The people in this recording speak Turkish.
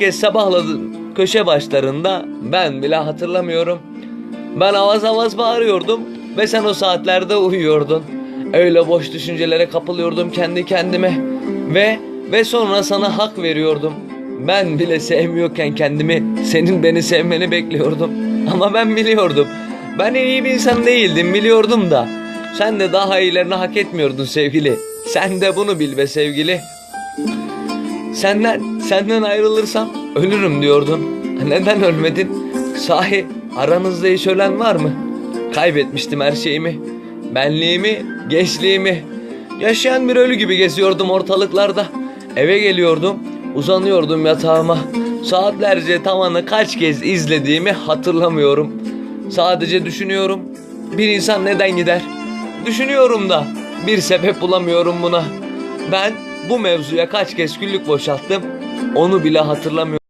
kez sabahladım köşe başlarında ben bile hatırlamıyorum. Ben avaz avaz bağırıyordum ve sen o saatlerde uyuyordun. Öyle boş düşüncelere kapılıyordum kendi kendime ve ve sonra sana hak veriyordum. Ben bile sevmiyorken kendimi senin beni sevmeni bekliyordum. Ama ben biliyordum. Ben iyi bir insan değildim biliyordum da. Sen de daha iyilerini hak etmiyordun sevgili. Sen de bunu bil be sevgili. Senden, senden ayrılırsam ölürüm diyordun. Neden ölmedin? Sahi aranızda hiç ölen var mı? Kaybetmiştim her şeyimi. Benliğimi, gençliğimi. Yaşayan bir ölü gibi geziyordum ortalıklarda. Eve geliyordum, uzanıyordum yatağıma. Saatlerce tavanı kaç kez izlediğimi hatırlamıyorum. Sadece düşünüyorum. Bir insan neden gider? Düşünüyorum da bir sebep bulamıyorum buna. Ben bu mevzuya kaç kez küllük boşalttım onu bile hatırlamıyorum.